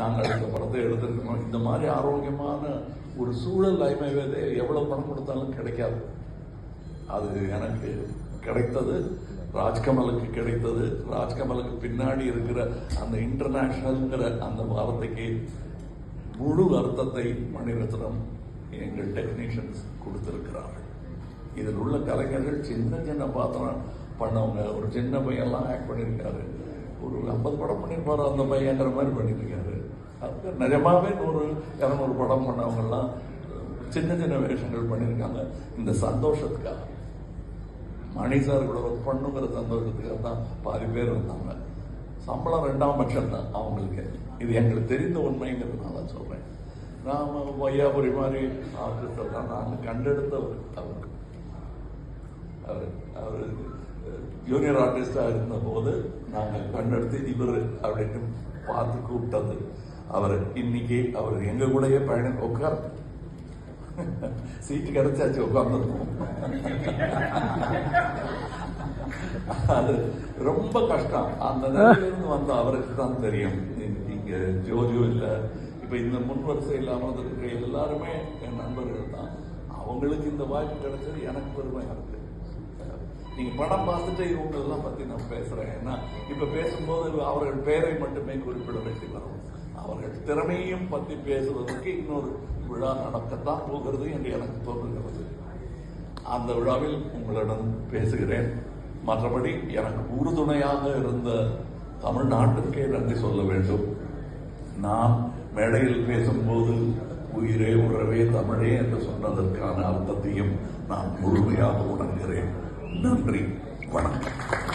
நாங்கள் இந்த படத்தை எடுத்திருக்கோம் இந்த மாதிரி ஆரோக்கியமான ஒரு சூழல் ஐமைவேதே எவ்வளோ பணம் கொடுத்தாலும் கிடைக்காது. அது எனக்கு கிடைத்தது ராஜ்கமலுக்கு கிடைத்தது. ராஜ்கமலுக்கு பின்னாடி இருக்கிற அந்த இன்டர்நேஷ்னலுங்கிற அந்த வார்த்தைக்கு முழு அர்த்தத்தை மணிரத்னம் எங்கள் டெக்னீஷியன்ஸ் கொடுத்துருக்கிறார்கள். இதில் உள்ள கலைஞர்கள் சின்ன சின்ன பாத்திரம் பண்ணவங்க. ஒரு சின்ன பையன்லாம் ஆக்ட் பண்ணியிருக்காரு. ஒரு ஐம்பது படம் பண்ணியிருப்பாரு அந்த பையங்கிற மாதிரி பண்ணியிருக்காரு. நிஜமாகவே நிஜமாவே நூறு இரநூறு படம் பண்ணவங்கெல்லாம் சின்ன சின்ன வேஷங்கள் பண்ணியிருக்காங்க. இந்த சந்தோஷத்துக்காக. மணி சார் கூட ஒர்க் பண்ணுங்கிற சந்தோஷத்துக்காக தான் பாதி பேர் இருந்தாங்க. சம்பளம் ரெண்டாம் பட்சம் தான் அவங்களுக்கு. இது எங்களுக்கு தெரிந்த உண்மைங்கிறதுனால சொல்கிறேன் நாம் வையாபுரி மாதிரி ஆர்டிஸ்ட் தான் நான் கண்டெடுத்தவர் அவருக்கு அவர் அவர் ஜூனியர் ஆர்டிஸ்டாக இருந்தபோது நாங்கள் கண்டெடுத்து இவர் அப்படின்னு பார்த்து கூப்பிட்டது அவர் இன்னைக்கு அவர் எங்க கூடயே பயணம் உட்கார் சீட்டு கிடைச்சாச்சு உட்கார்ந்துருக்கோம் அது ரொம்ப கஷ்டம் அந்த நிலையிலிருந்து வந்த அவருக்கு தான் தெரியும் இங்க ஜோஜோ இல்லை இப்ப இந்த முன் இல்லாமல் இருக்கிற எல்லாருமே என் நண்பர்கள் தான் அவங்களுக்கு இந்த வாய்ப்பு கிடைச்சது எனக்கு பெருமையா இருக்கு நீங்க படம் பார்த்துட்டு இவங்களெல்லாம் பத்தி நான் பேசுறேன். ஏன்னா இப்ப பேசும்போது அவர்கள் பெயரை மட்டுமே குறிப்பிட வேண்டி வரும் அவர்கள் திறமையும் பத்தி பேசுவதற்கு இன்னொரு விழா நடக்கத்தான் போகிறது என்று எனக்கு தோன்றுகிறது. அந்த விழாவில் உங்களிடம் பேசுகிறேன். மற்றபடி எனக்கு உறுதுணையாக இருந்த தமிழ்நாட்டிற்கே நன்றி சொல்ல வேண்டும். நான் மேடையில் பேசும்போது உயிரே உறவே தமிழே என்று சொன்னதற்கான அர்த்தத்தையும் நான் முழுமையாக உணர்கிறேன். நன்றி வணக்கம்